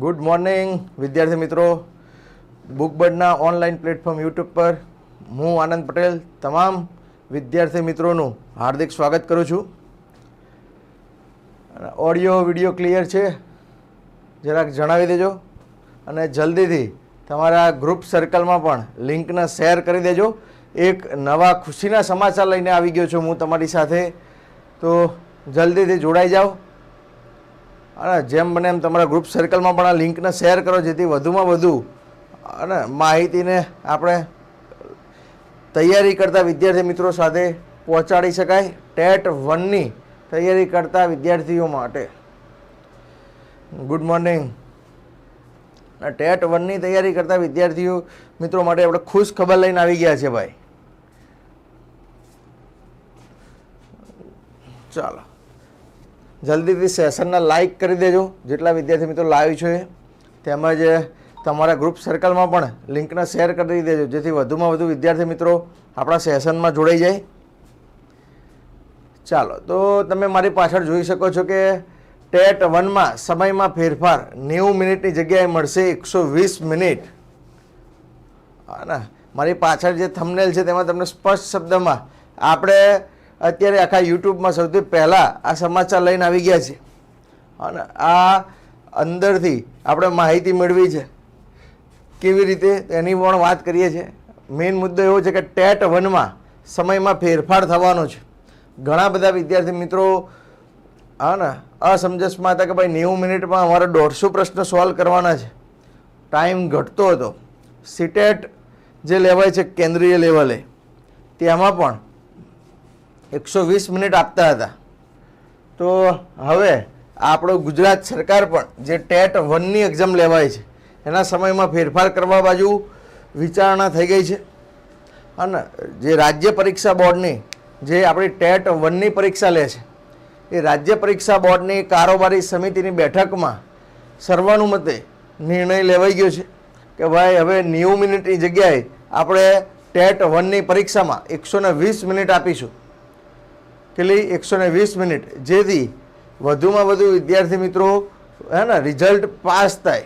Good morning વિદ્યાર્થી મિત્રો. બુકબર્ડના online platform YouTube પર હું આનંદ પટેલ તમામ વિદ્યાર્થી મિત્રોનું હાર્દિક સ્વાગત કરું છું. ઓડિયો વીડિયો ક્લિયર છે. જરાક જણાવી દેજો અને જલ્દીથી તમારા ગ્રુપ સર્કલમાં પણ લિંકને શેર કરી દેજો. એક નવા ખુશીના સમાચાર લઈને આવી ગયો છું હું તમારી સાથે. તો જલ્દીથી જોડાઈ જાઓ. અને જેમ બને એમ તમારા ગ્રુપ સર્કલમાં પણ આ લિંકને શેર કરો જેથી વધુમાં વધુ અને માહિતીને આપણે તૈયારી કરતા વિદ્યાર્થી મિત્રો સાથે પહોંચાડી શકાય. ટેટ વનની તૈયારી કરતા વિદ્યાર્થીઓ માટે. ગુડ મોર્નિંગ ટેટ વનની તૈયારી કરતા વિદ્યાર્થીઓ મિત્રો માટે આપણે ખુશ ખબર લઈને આવી ગયા છે ભાઈ. ચાલો. જલ્દીથી સેશનને લાઈક કરી દેજો. જેટલા વિદ્યાર્થી મિત્રો લાઈવ છે તેમજ તમારા ગ્રુપ સર્કલમાં પણ લિંકને શેર કરી દેજો, જેથી વધુમાં વધુ વિદ્યાર્થી મિત્રો આપણા સેશનમાં જોડાઈ જાય. ચાલો, તો તમે મારી પાછળ જોઈ શકો છો કે ટેટ વનમાં સમયમાં ફેરફાર નેવું મિનિટની જગ્યાએ મળશે એકસો વીસ મિનિટ હા ને, મારી પાછળ જે થમનેલ છે તેમાં તમને સ્પષ્ટ શબ્દમાં આપણે અત્યારે આખા યુટ્યુબમાં સૌથી પહેલાં આ સમાચાર લઈને આવી ગયા છે. અને આ અંદરથી આપણે માહિતી મેળવી છે. કેવી રીતે એની પણ વાત કરીએ છીએ. મેઇન મુદ્દો એવો છે કે ટેટ વનમાં સમયમાં ફેરફાર થવાનો છે. ઘણા બધા વિદ્યાર્થી મિત્રો હા ને અસમજસમાં હતા કે ભાઈ નેવું મિનિટમાં અમારે દોઢસો પ્રશ્ન સોલ્વ કરવાના છે. ટાઈમ ઘટતો હતો. સિટેટ જે લેવાય છે કેન્દ્રીય લેવલે, તેમાં પણ એકસો વીસ મિનિટ આપતા હતા. તો હવે આપણો ગુજરાત સરકાર પણ જે ટેટ વનની એક્ઝામ લેવાય છે, એના સમયમાં ફેરફાર કરવા બાજુ વિચારણા થઈ ગઈ છે. અને જે રાજ્ય પરીક્ષા બોર્ડની જે આપણી ટેટ વનની પરીક્ષા લે છે, એ રાજ્ય પરીક્ષા બોર્ડની કારોબારી સમિતિની બેઠકમાં સર્વાનુમતે નિર્ણય લેવાઈ ગયો છે કે ભાઈ હવે નેવું મિનિટની જગ્યાએ આપણે ટેટ વનની પરીક્ષામાં એકસો ને વીસ મિનિટ આપીશું. કેટલી એકસો ને વીસ મિનિટ, જેથી વધુમાં વધુ વિદ્યાર્થી મિત્રો, હે ને રિઝલ્ટ પાસ થાય.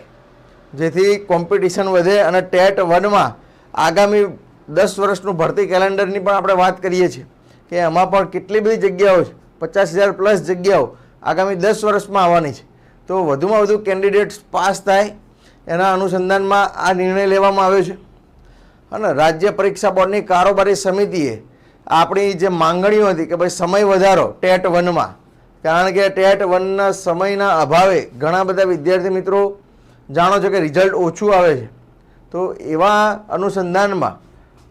જેથી કોમ્પિટિશન વધે અને ટેટ વનમાં આગામી દસ વર્ષનું ભરતી કેલેન્ડરની પણ આપણે વાત કરીએ છીએ કે એમાં પણ કેટલી બધી જગ્યાઓ છે? પચાસ હજાર પ્લસ જગ્યાઓ આગામી દસ વર્ષમાં આવવાની છે. તો વધુમાં વધુ કેન્ડિડેટ્સ પાસ થાય. એના અનુસંધાનમાં આ નિર્ણય લેવામાં આવ્યો છે. અને રાજ્ય પરીક્ષા બોર્ડની કારોબારી સમિતિએ આપણી જે માંગણીઓ હતી કે ભાઈ સમય વધારો ટેટ વનમાં, કારણ કે ટેટ વનના સમયના અભાવે ઘણા બધા વિદ્યાર્થી મિત્રો જાણો છો કે રિઝલ્ટ ઓછું આવે છે. તો એવા અનુસંધાનમાં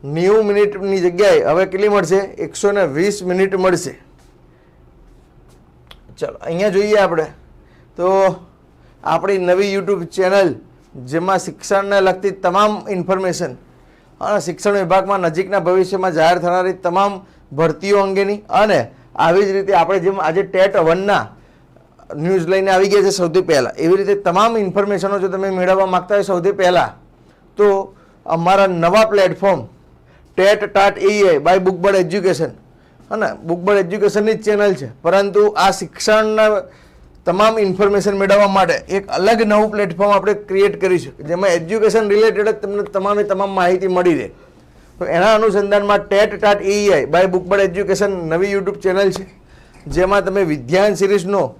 નેવું મિનિટની જગ્યાએ હવે કેટલી મળશે? એકસો ને વીસ મિનિટ મળશે. ચલો, અહીંયા જોઈએ આપણે. તો આપણી નવી યુટ્યુબ ચેનલ, જેમાં શિક્ષણને લગતી તમામ ઇન્ફોર્મેશન અને શિક્ષણ વિભાગમાં નજીકના ભવિષ્યમાં જાહેર થનારી તમામ ભરતીઓ અંગેની અને આવી જ રીતે આપણે જેમ આજે ટેટ વનના ન્યૂઝ લઈને આવી ગયા છે સૌથી પહેલાં. એવી રીતે તમામ ઇન્ફોર્મેશનો જો તમે મેળવવા માગતા હોય સૌથી પહેલાં, તો અમારા નવા platform TET TAT AI by Bookbird education. અને બુકબર્ડ એજ્યુકેશનની જ ચેનલ છે. પરંતુ આ શિક્ષણના તમામ ઇન્ફોર્મેશન મેળવવા માટે એક અલગ નવું પ્લેટફોર્મ આપણે ક્રિએટ કરીશું જેમાં એજ્યુકેશન રિલેટેડ જ તમને તમામે તમામ માહિતી મળી રહે. તો એના અનુસંધાનમાં TET TAT AI by Bookbird education નવી યુટ્યુબ ચેનલ છે. જેમાં તમે વિદ્યાન સિરીઝનો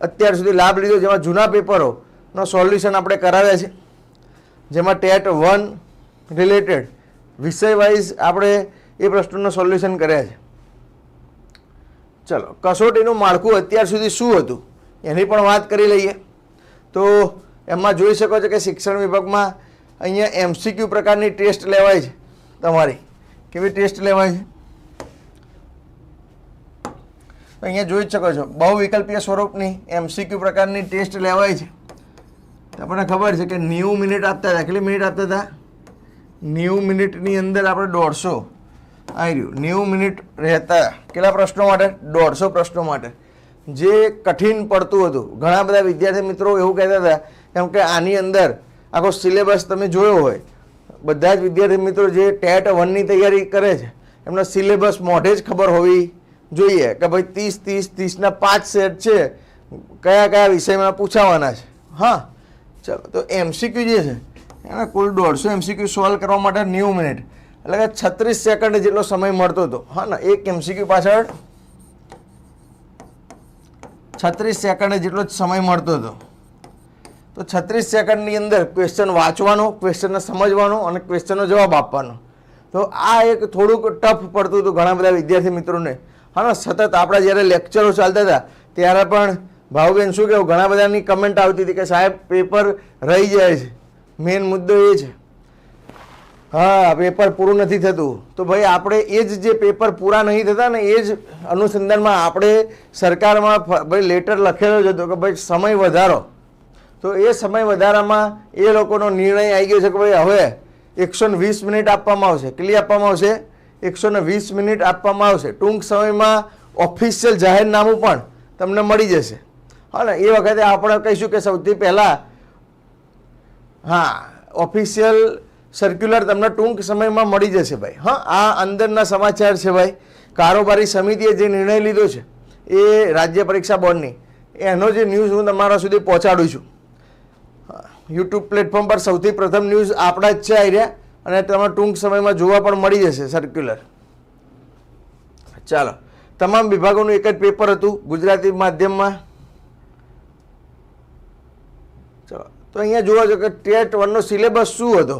અત્યાર સુધી લાભ લીધો. જેમાં જૂના પેપરોનો સોલ્યુશન આપણે કરાવ્યા છે. જેમાં ટેટ વન રિલેટેડ વિષય વાઇઝ આપણે એ પ્રશ્નોનું સોલ્યુશન કર્યા છે. ચલો, કસોટીનું માળખું અત્યાર સુધી શું હતું? એની પણ વાત કરી લઈએ. તો એમાં જોઈ શકો છો કે શિક્ષણ વિભાગમાં અહીંયા એમસીક્યુ પ્રકારની ટેસ્ટ લેવાય છે તમારી. કેવી ટેસ્ટ લેવાય છે? અહીંયા જોઈ શકો છો બહુ વિકલ્પીય સ્વરૂપની એમસીક્યુ પ્રકારની ટેસ્ટ લેવાય છે. તમને ખબર છે કે નેવું મિનિટ આપતા હતા. કેટલી મિનિટ આપતા હતા? નેવું મિનિટની અંદર આપણે દોઢસો આવી રહ્યું. નેવું મિનિટ રહેતા. કેટલા પ્રશ્નો માટે? દોઢસો પ્રશ્નો માટે. જે કઠિન પડતું હતું. ઘણા બધા વિદ્યાર્થી મિત્રો એવું કહેતા હતા કેમ કે આની અંદર આખો સિલેબસ તમે જોયો હોય. બધા જ વિદ્યાર્થી મિત્રો જે ટેટ વનની તૈયારી કરે છે, એમના સિલેબસ મોઢે જ ખબર હોવી જોઈએ કે ભાઈ ત્રીસ ત્રીસ, ત્રીસના પાંચ સેટ છે. કયા કયા વિષયમાં પૂછાવાના છે? હા. ચલો, તો એમસીક્યુ જે છે એના કુલ દોઢસો એમસીક્યુ સોલ્વ કરવા માટે નેવું મિનિટ. એટલે કે છત્રીસ સેકન્ડ જેટલો સમય મળતો હતો. હા ને, એક એમસીક્યુ પાછળ છત્રીસ સેકન્ડ જેટલો જ સમય મળતો હતો. તો છત્રીસ સેકન્ડની અંદર ક્વેશ્ચન વાંચવાનો ક્વેશ્ચનને સમજવાનો અને ક્વેશ્ચનનો જવાબ આપવાનો. તો આ એક થોડુંક ટફ પડતું હતું ઘણા બધા વિદ્યાર્થી મિત્રોને. હા સતત આપણા જ્યારે લેક્ચરો ચાલતા હતા, ત્યારે પણ ભાવબેન શું કહેવું? ઘણા બધાની કમેન્ટ આવતી હતી કે સાહેબ પેપર રહી જાય છે. મેઇન મુદ્દો એ છે. હા પેપર પૂરું નથી થતું. તો ભાઈ, આપણે એ જ જે પેપર પૂરા નહીં થતા ને, એ જ અનુસંધાનમાં આપણે સરકારમાં ભાઈ લેટર લખેલો જ હતો કે ભાઈ, સમય વધારો. તો એ સમય વધારામાં એ લોકોનો નિર્ણય આવી ગયો છે કે ભાઈ, હવે એકસો વીસ મિનિટ આપવામાં આવશે. કેટલી આપવામાં આવશે? એકસો વીસ મિનિટ આપવામાં આવશે. ટૂંક સમયમાં ઓફિશિયલ જાહેરનામું પણ તમને મળી જશે. હા ને, એ વખતે આપણે કહીશું કે સૌથી પહેલાં, હા ઓફિશિયલ સર્ક્યુલર તમને ટૂંક સમયમાં મળી જશે ભાઈ. હા, આ અંદરના સમાચાર છે ભાઈ. કારોબારી સમિતિએ જે નિર્ણય લીધો છે, એ રાજ્ય પરીક્ષા બોર્ડની, એનો જે ન્યૂઝ હું તમારા સુધી પહોંચાડું છું. યુટ્યુબ પ્લેટફોર્મ પર સૌથી પ્રથમ ન્યૂઝ આપણા જ છે આર્યા અને તમે ટૂંક સમયમાં જોવા પણ મળી જશે સર્ક્યુલર ચાલો, તમામ વિભાગોનું એક જ પેપર હતું, ગુજરાતી માધ્યમમાં. ચલો, તો અહીંયા જોવા જો કે ટેટ વનનો સિલેબસ શું હતો?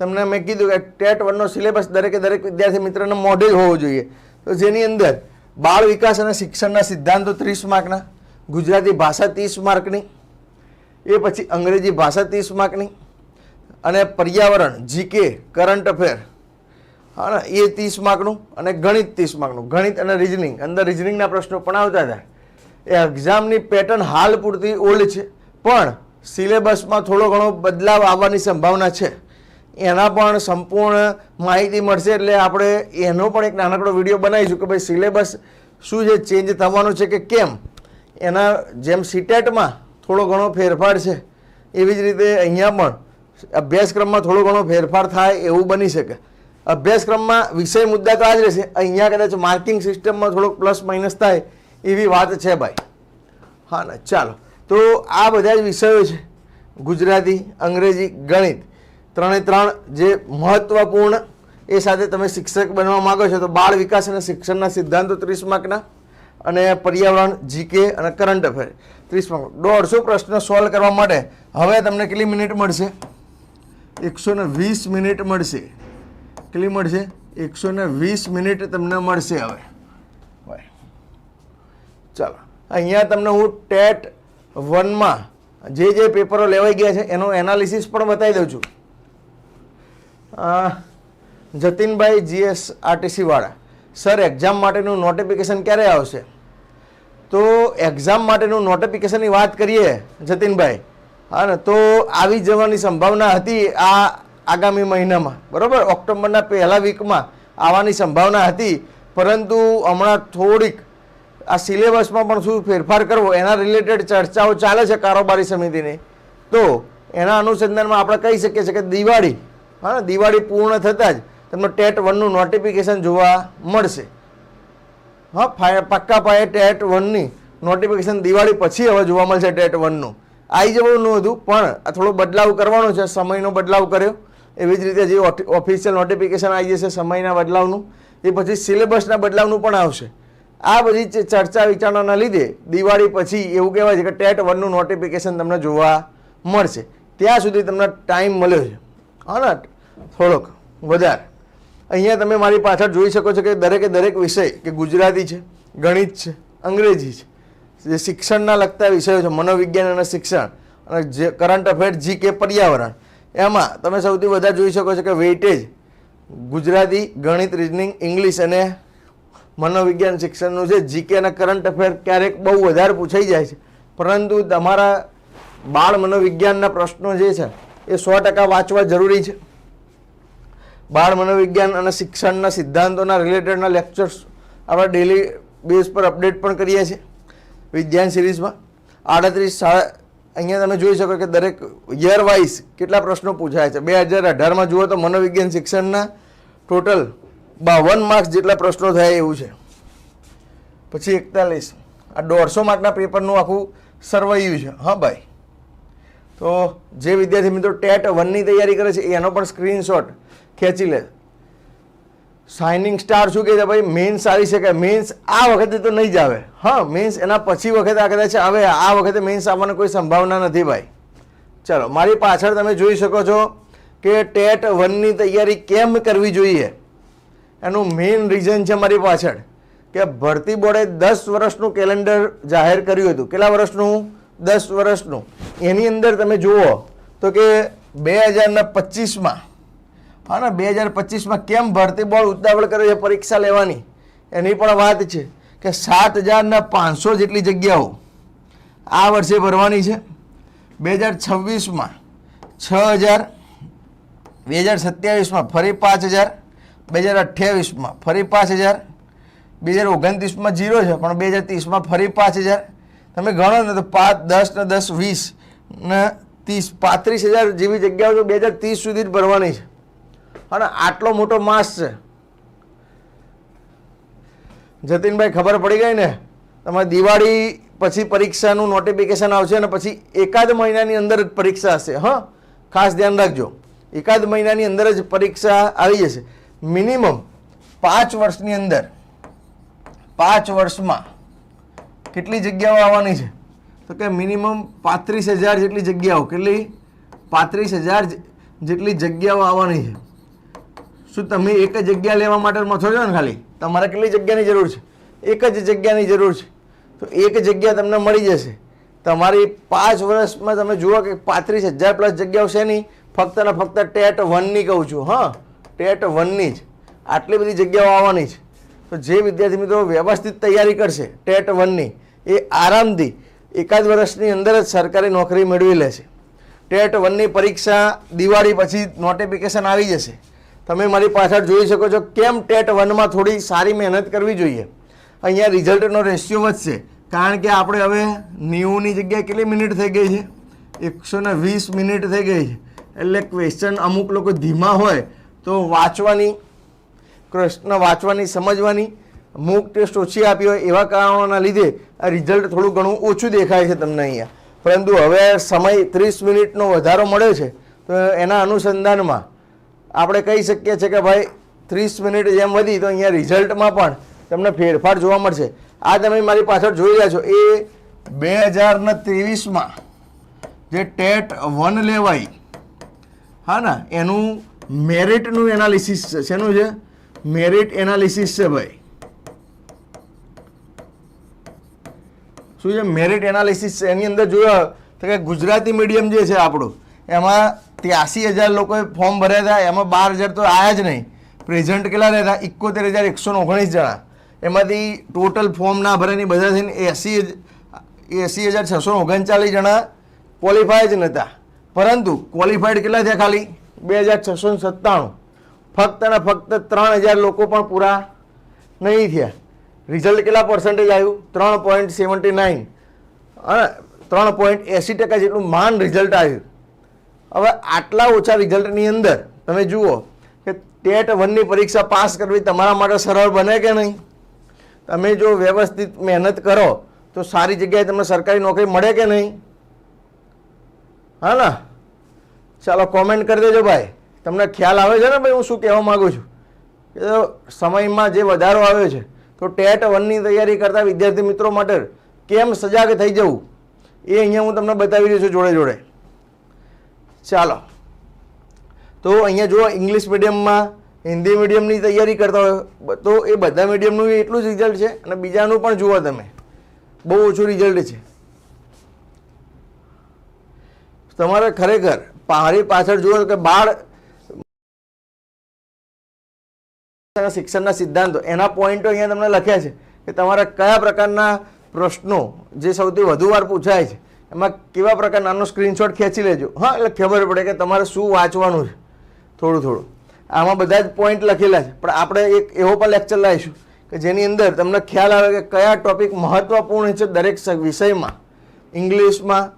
તમને મેં કીધું કે ટેટ વનનો સિલેબસ દરેકે દરેક વિદ્યાર્થી મિત્રને મોઢે હોવો જોઈએ. તો જેની અંદર બાળ વિકાસ અને શિક્ષણના સિદ્ધાંતો ત્રીસ માર્કના, ગુજરાતી ભાષા ત્રીસ માર્કની, એ પછી અંગ્રેજી ભાષા ત્રીસ માર્કની અને પર્યાવરણ, જીકે, કરંટ અફેર હા ને એ ત્રીસ માર્કનું અને ગણિત ત્રીસ માર્કનું. ગણિત અને રિઝનિંગ અંદર રિઝનિંગના પ્રશ્નો પણ આવતા હતા. એ એક્ઝામની પેટર્ન હાલ પૂરતી ઓલ્ડ છે. પણ સિલેબસમાં થોડો ઘણો બદલાવ આવવાની સંભાવના છે. એના પણ સંપૂર્ણ માહિતી મળશે એટલે આપણે એનો પણ એક નાનકડો વીડિયો બનાવીશું કે ભાઈ સિલેબસ શું છે ચેન્જ થવાનું છે કે કેમ? એના જેમ સીટેટમાં થોડો ઘણો ફેરફાર છે. એવી જ રીતે અહીંયા પણ અભ્યાસક્રમમાં થોડો ઘણો ફેરફાર થાય એવું બની શકે. અભ્યાસક્રમમાં વિષય મુદ્દા તો આ જ રહેશે. અહીંયા કદાચ માર્કિંગ સિસ્ટમમાં થોડોક પ્લસ માઇનસ થાય એવી વાત છે ભાઈ. હા ને, ચાલો. તો આ બધા જ વિષયો છે. ગુજરાતી, અંગ્રેજી, ગણિત. ત્રણે ત્રણ જે મહત્વપૂર્ણ એ સાથે તમે શિક્ષક બનવા માંગો છો, તો બાળ વિકાસ અને શિક્ષણના સિદ્ધાંતો ત્રીસ માર્કના અને પર્યાવરણ જીકે અને કરંટ અફેર ત્રીસ માર્ક. દોઢસો પ્રશ્ન સોલ્વ કરવા માટે હવે તમને કેટલી મિનિટ મળશે? એકસો વીસ મિનિટ મળશે. કેટલી મળશે? એકસો વીસ મિનિટ તમને મળશે હવે. ચાલો. અહીંયા તમને હું ટેટ વનમાં જે જે પેપરો લેવાઈ ગયા છે, એનું એનાલિસિસ પણ બતાવી દઉં છું. જતીનભાઈ જીએસ આરટીસી વાળા. સર એક્ઝામ માટેનું નોટિફિકેશન ક્યારે આવશે? તો એક્ઝામ માટેનું નોટિફિકેશનની વાત કરીએ, જતીનભાઈ. હા ને, તો આવી જવાની સંભાવના હતી આ આગામી મહિનામાં. બરાબર? ઓક્ટોબરના પહેલા વીકમાં આવવાની સંભાવના હતી. પરંતુ હમણાં થોડીક આ સિલેબસમાં પણ શું ફેરફાર કરવો, એના રિલેટેડ ચર્ચાઓ ચાલે છે કારોબારી સમિતિની. તો એના અનુસંધાનમાં આપણે કહી શકીએ છીએ કે દિવાળી હા, દિવાળી પૂર્ણ થતાં જ તમને ટેટ વનનું નોટિફિકેશન જોવા મળશે. હા, ફાય, પક્કા પાયે ટેટ વનની નોટિફિકેશન દિવાળી પછી હવે જોવા મળશે ટેટ વનનું. આવી જવાનું હતું, પણ આ થોડો બદલાવ કરવાનો છે, સમયનો બદલાવ કર્યો. એવી જ રીતે જે ઓફિશિયલ નોટિફિકેશન આવી જશે સમયના બદલાવનું, એ પછી સિલેબસના બદલાવનું પણ આવશે. આ બધી ચર્ચા વિચારણાના લીધે દિવાળી પછી એવું કહેવાય છે કે ટેટ વનનું નોટિફિકેશન તમને જોવા મળશે. ત્યાં સુધી તમને ટાઈમ મળ્યો છે. હા થોડોક, વધારે. અહીંયા તમે મારી પાછળ જોઈ શકો છો કે દરેકે દરેક વિષય, કે ગુજરાતી છે, ગણિત છે, અંગ્રેજી છે, જે શિક્ષણના લગતા વિષયો છે, મનોવિજ્ઞાન અને શિક્ષણ, અને જે કરંટ અફેર જી કે પર્યાવરણ, એમાં તમે સૌથી વધારે જોઈ શકો છો કે વેઇટેજ ગુજરાતી, ગણિત રિઝનિંગ ઇંગ્લિશ અને મનોવિજ્ઞાન શિક્ષણનું છે. જીકે અને કરંટ અફેર ક્યારેક બહુ વધારે પૂછાઈ જાય છે. પરંતુ તમારા બાળ મનોવિજ્ઞાનના પ્રશ્નો જે છે એ સો ટકા વાંચવા જરૂરી છે. બાળ મનોવિજ્ઞાન અને શિક્ષણના સિદ્ધાંતોના રિલેટેડના લેક્ચર્સ આપણે ડેલી બેઝ પર અપડેટ પણ કરીએ છીએ. વિજ્ઞાન સિરીઝમાં આડત્રીસ શાળા, અહીંયા તમે જોઈ શકો કે દરેક યર વાઇઝ કેટલા પ્રશ્નો પૂછાય છે. બે હજાર અઢારમાં જુઓ તો મનોવિજ્ઞાન શિક્ષણના ટોટલ બાવન માર્ક્સ જેટલા પ્રશ્નો થયા એવું છે. પછી એકતાલીસ, આ દોઢસો માર્કના પેપરનું આખું સર્વૈયું છે. હા ભાઈ. તો જે વિદ્યાર્થી મિત્રો ટેટ વનની તૈયારી કરે છે, એનો પણ સ્ક્રીનશોટ ખેંચી લે. શાઇનિંગ સ્ટાર શું કહે છે ભાઈ? મેન્સ આવી શકે મેન્સ આ વખતે તો નહીં જ આવે. હા મેન્સ એના પછી વખતે આ કદાચ આવે. આ વખતે મેન્સ આવવાની કોઈ સંભાવના નથી ભાઈ. ચલો, મારી પાછળ તમે જોઈ શકો છો કે ટેટ વનની તૈયારી કેમ કરવી જોઈએ? એનું મેઇન રીઝન છે મારી પાછળ કે ભરતી બોર્ડે દસ વર્ષનું કેલેન્ડર જાહેર કર્યું હતું. કેટલા વર્ષનું? દસ વર્ષનું. એની અંદર તમે જુઓ તો કે બે હજારના પચીસમાં, હા ને, બે હજાર પચીસમાં કેમ ભરતી બોર્ડ ઉતાવળ કરે છે પરીક્ષા લેવાની? એની પણ વાત છે કે સાત હજારના પાંચસો જેટલી જગ્યાઓ આ વર્ષે ભરવાની છે. બે હજાર છવ્વીસમાં છ હજાર, બે હજાર સત્યાવીસમાં ફરી પાંચ હજાર, બે હજાર અઠ્યાવીસમાં ફરી પાંચ હજાર, બે હજાર ઓગણત્રીસમાં જીરો છે, પણ બે હજાર ત્રીસમાં ફરી પાંચ હજાર તમે ગણો ને તો પાંચ, દસ ને દસ, વીસ ને ત્રીસ. પાંત્રીસ હજાર જેવી જગ્યાઓ તો બે હજાર ત્રીસ સુધી જ ભરવાની છે. અને આટલો મોટો માસ છે. જતીનભાઈ, ખબર પડી ગઈ ને? તમારે દિવાળી પછી પરીક્ષાનું નોટિફિકેશન આવશે અને પછી એકાદ મહિનાની અંદર જ પરીક્ષા હશે, હા? ખાસ ધ્યાન રાખજો. એકાદ મહિનાની અંદર જ પરીક્ષા આવી જશે. મિનિમમ પાંચ વર્ષની અંદર, પાંચ વર્ષમાં કેટલી જગ્યાઓ આવવાની છે? તો કે મિનિમમ પાંત્રીસ હજાર જેટલી જગ્યાઓ, કેટલી? પાંત્રીસ હજાર જેટલી જગ્યાઓ આવવાની છે. શું તમે એક જ જગ્યા લેવા માટે મથો છો ને ખાલી? તમારે કેટલી જગ્યાની જરૂર છે? એક જ જગ્યાની જરૂર છે. તો એક જગ્યા તમને મળી જશે. તમારી પાંચ વર્ષમાં તમે જુઓ કે પાંત્રીસ હજાર પ્લસ જગ્યાઓ છે નહીં. ફક્ત ને ફક્ત ટેટ વનની કહું છું, હા. ટેટ વનની જ. આટલી બધી જગ્યાઓ આવવાની છે. તો જે વિદ્યાર્થી મિત્રો વ્યવસ્થિત તૈયારી કરશે, ટેટ વનની, એ આરામથી એકાદ વર્ષની અંદર જ સરકારી નોકરી મેળવી લેશે. ટેટ વનની પરીક્ષા દિવાળી પછી નોટિફિકેશન આવી જશે. તમે મારી પાછળ જોઈ શકો છો કેમ ટેટ વનમાં થોડી સારી મહેનત કરવી જોઈએ. અહીંયા રિઝલ્ટનો રેશિયો વધશે, કારણ કે આપણે હવે નેવુંની જગ્યાએ કેટલી મિનિટ થઈ ગઈ છે? એકસો વીસ મિનિટ થઈ ગઈ છે. એટલે ક્વેશ્ચન અમુક લોકો ધીમા હોય તો વાંચવાની પ્રશ્ન વાંચવાની, સમજવાની મૂક ટેસ્ટ ઓછી આપી હોય એવા કારણોના લીધે આ રિઝલ્ટ થોડું ઘણું ઓછું દેખાય છે તમને અહીંયા. પરંતુ હવે સમય ત્રીસ મિનિટનો વધારો મળ્યો છે, તો એના અનુસંધાનમાં આપણે કહી શકીએ છીએ કે ભાઈ ત્રીસ મિનિટ જેમ વધી તો અહીંયા રિઝલ્ટમાં પણ તમને ફેરફાર જોવા મળશે. આ તમે મારી પાછળ જોઈ રહ્યા છો. એ બે હજારને ત્રેવીસમાં જે ટેટ વન લેવાય, હા ના, એનું મેરિટનું એનાલિસિસ છે. શેનું છે? મેરિટ એનાલિસિસ છે ભાઈ. શું છે? મેરિટ એનાલિસિસ છે? એની અંદર જોયો તો કે ગુજરાતી મીડિયમ જે છે આપણું, એમાં ત્યાસી હજાર લોકોએ ફોર્મ ભર્યા હતા, એમાં બાર હજાર તો આવ્યા જ નહીં. પ્રેઝન્ટ કેટલા રહ્યા હતા એકોતેર હજાર એકસો ઓગણીસ જણા. એમાંથી ટોટલ ફોર્મ ના ભરેની બધા થઈને એસી એસી હજાર છસો ઓગણચાલીસ જણા ક્વોલિફાય જ નહોતા પરંતુ ક્વોલિફાઈડ કેટલા થયા ખાલી? બે હજાર છસો સત્તાણું. ફક્ત ને ફક્ત ત્રણ હજાર લોકો પણ પૂરા નહીં થયા. રિઝલ્ટ કેટલા પર્સન્ટેજ આવ્યું? ત્રણ પોઈન્ટ સેવન્ટી નાઇન અને ત્રણ પોઈન્ટ એંસી ટકા જેટલું માન રિઝલ્ટ આવ્યું. હવે આટલા ઓછા રિઝલ્ટની અંદર તમે જુઓ કે ટેટ વનની પરીક્ષા પાસ કરવી તમારા માટે સરળ બને કે નહીં? તમે જો વ્યવસ્થિત મહેનત કરો, તો સારી જગ્યાએ તમને સરકારી નોકરી મળે કે નહીં? હા ના? ચાલો કોમેન્ટ કરી દેજો ભાઈ. તમને ખ્યાલ આવે છે ને ભાઈ હું શું કહેવા માગું છું? કે સમયમાં જે વધારો આવ્યો છે, તો ટેટ વનની તૈયારી કરતા વિદ્યાર્થી મિત્રો માટે કેમ સજાગ થઈ જવું? એ અહીંયા હું તમને બતાવી રહ્યો છું જોડે જોડે. ચાલો. તો અહીંયા જુઓ ઇંગ્લિશ મીડિયમમાં હિન્દી મીડિયમની તૈયારી કરતા હોય તો એ બધા મીડિયમનું એટલું જ રિઝલ્ટ છે, અને બીજાનું પણ જુઓ તમે. બહુ ઓછું રિઝલ્ટ છે. તમારે ખરેખર પહાડી પાછળ જુઓ કે બાળ શિક્ષણના સિદ્ધાંતો, એના પોઈન્ટો અહીંયા તમને લખ્યા છે કે તમારા કયા પ્રકારના પ્રશ્નો જે સૌથી વધુ વાર પૂછાય છે, એમાં કેવા પ્રકારના સ્ક્રીનશોટ ખેંચી લેજો. હા, એટલે ખબર પડે કે તમારે શું વાંચવાનું છે, થોડું થોડું. આમાં બધા જ પોઈન્ટ લખેલા છે, પણ આપણે એક એવો પણ લેક્ચર લાવીશું કે જેની અંદર તમને ખ્યાલ આવે કે કયા ટોપિક મહત્વપૂર્ણ છે દરેક વિષયમાં. ઇંગ્લિશમાં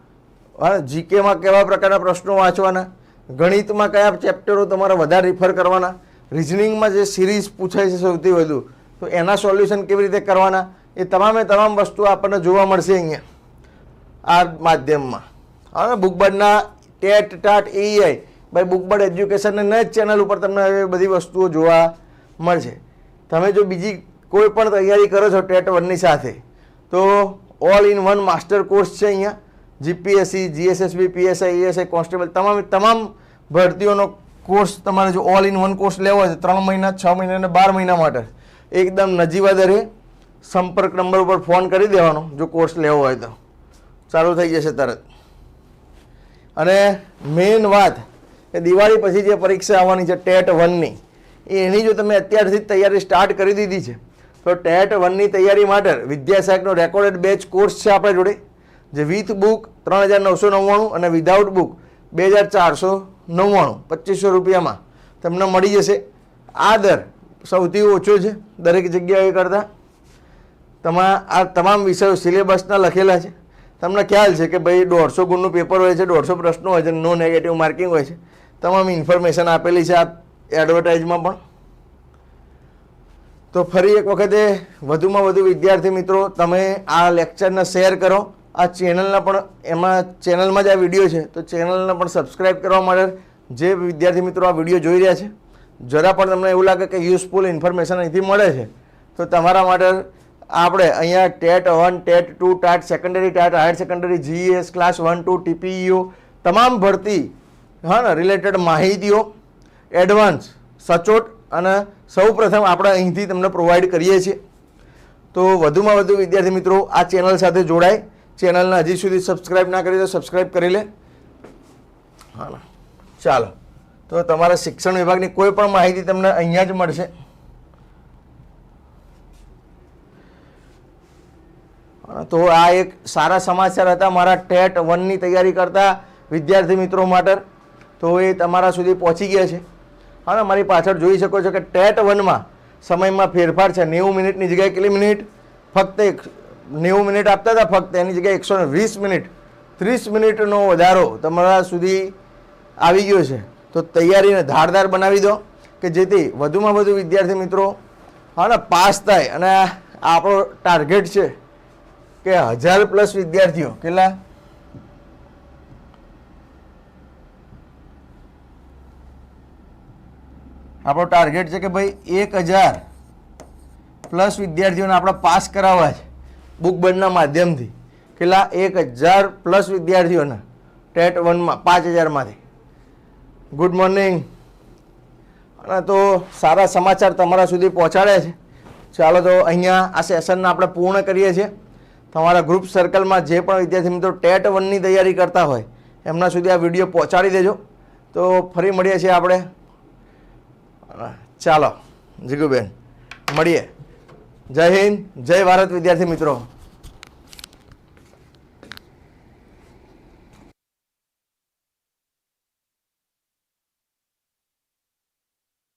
હા જીકેમાં કેવા પ્રકારના પ્રશ્નો વાંચવાના, ગણિતમાં કયા ચેપ્ટરો તમારે વધારે રિફર કરવાના રિઝનિંગમાં જે સિરીઝ પૂછાય છે સૌથી વધુ, તો એના સોલ્યુશન કેવી રીતે કરવાના? એ તમામે તમામ વસ્તુ આપણને જોવા મળશે અહીંયા, આ માધ્યમમાં. હવે બુકબર્ડના ટેટ ટાટ એઆઈ ભાઈ બુકબર્ડ એજ્યુકેશનને જ ચેનલ ઉપર તમને બધી વસ્તુઓ જોવા મળશે. તમે જો બીજી કોઈ પણ તૈયારી કરો છો ટેટ વનની સાથે, તો all in one master course છે અહીંયા. GPSC GSSB PSI ASI constable તમામ તમામ ભરતીઓનો કોર્સ તમારે જો ઓલ ઇન વન કોર્સ લેવો હોય તો ત્રણ મહિના, છ મહિના અને બાર મહિના માટે એકદમ નજીવા દરે સંપર્ક નંબર ઉપર ફોન કરી દેવાનો, જો કોર્સ લેવો હોય તો. ચાલુ થઈ જશે તરત. અને મેઇન વાત એ દિવાળી પછી જે પરીક્ષા આવવાની છે, ટેટ વનની એની જો તમે અત્યારથી જ તૈયારી સ્ટાર્ટ કરી દીધી છે, તો ટેટ વનની તૈયારી માટે વિદ્યાસાગરનો રેકોર્ડેડ બેચ કોર્સ છે આપણા જોડે, જે વિથ બુક ત્રણ હજાર નવસો નવ્વાણું અને વિધાઉટ બુક બે હજાર ચારસો નવ્વાણું, પચીસો રૂપિયામાં. તમને મળી જશે. આ દર સૌથી ઓછો છે, દરેક જગ્યાએ કરતાં. તમારા આ તમામ વિષયો સિલેબસના લખેલા છે. તમને ખ્યાલ છે કે ભાઈ દોઢસો ગુણનું પેપર હોય છે, દોઢસો પ્રશ્નો હોય છે, નો નેગેટિવ માર્કિંગ હોય છે. તમામ ઇન્ફોર્મેશન આપેલી છે આ એડવર્ટાઇઝમાં પણ. તો ફરી એક વખતે વધુમાં વધુ વિદ્યાર્થી મિત્રો, તમે આ લેક્ચરને શેર કરો. આ ચેનલના પણ, એમાં ચેનલમાં જ આ વીડિયો છે, તો ચેનલને પણ સબસ્ક્રાઈબ કરવા માટે જે વિદ્યાર્થી મિત્રો આ વીડિયો જોઈ રહ્યા છે, જરા પણ તમને એવું લાગે કે યુઝફુલ ઇન્ફોર્મેશન અહીંથી મળે છે, તો તમારા માટે આપણે અહીંયા TET one, TET two, TAT secondary TAT higher secondary GS class one, two TPEO તમામ ભરતી, હા ને રિલેટેડ માહિતીઓ એડવાન્સ સચોટ અને સૌ પ્રથમ આપણે અહીંથી તમને પ્રોવાઈડ કરીએ છીએ. તો વધુમાં વધુ વિદ્યાર્થી મિત્રો આ ચેનલ સાથે જોડાય. ચેનલને હજી સુધી સબસ્ક્રાઈબ ના કરી તો સબસ્ક્રાઈબ કરી લે. હા ચાલો. તો તમારા શિક્ષણ વિભાગની કોઈ પણ માહિતી તમને અહીંયા જ મળશે. તો આ એક સારા સમાચાર હતા. મારા ટેટ વનની તૈયારી કરતા વિદ્યાર્થી મિત્રો માટે. તો એ તમારા સુધી પહોંચી ગયા છે. હા, ને મારી પાછળ જોઈ શકો છો કે ટેટ વનમાં સમયમાં ફેરફાર છે. નેવું મિનિટની જગ્યાએ કેટલી મિનિટ? ફક્ત એક નેવું મિનિટ આપતા હતા ફક્ત, એની જગ્યાએ એકસો વીસ મિનિટ, ત્રીસ મિનિટનો વધારો તમારા સુધી આવી ગયો છે. તો તૈયારીને ધારદાર બનાવી દો કે જેથી વધુમાં વધુ વિદ્યાર્થી મિત્રો હા પાસ થાય. અને આપણો ટાર્ગેટ છે કે હજાર પ્લસ વિદ્યાર્થીઓ કેટલા? આપણો ટાર્ગેટ છે કે ભાઈ એક હજાર પ્લસ વિદ્યાર્થીઓને આપણે પાસ કરાવવા છે. બુક બંધના માધ્યમથી. કેટલા? એક હજાર પ્લસ વિદ્યાર્થીઓના. ટેટ વનમાં પાંચ હજારમાંથી. ગુડ મોર્નિંગ અને તો સારા સમાચાર તમારા સુધી પહોંચાડ્યા છે. ચાલો તો અહીંયા આ સેશનને આપણે પૂર્ણ કરીએ છીએ. તમારા ગ્રુપ સર્કલમાં જે પણ વિદ્યાર્થી મિત્રો ટેટ વનની તૈયારી કરતા હોય, એમના સુધી આ વીડિયો પહોંચાડી દેજો. તો ફરી મળીએ છીએ આપણે. ચાલો, જીગુબેન, મળીએ. જય હિન્દ જય ભારત વિદ્યાર્થી મિત્રો.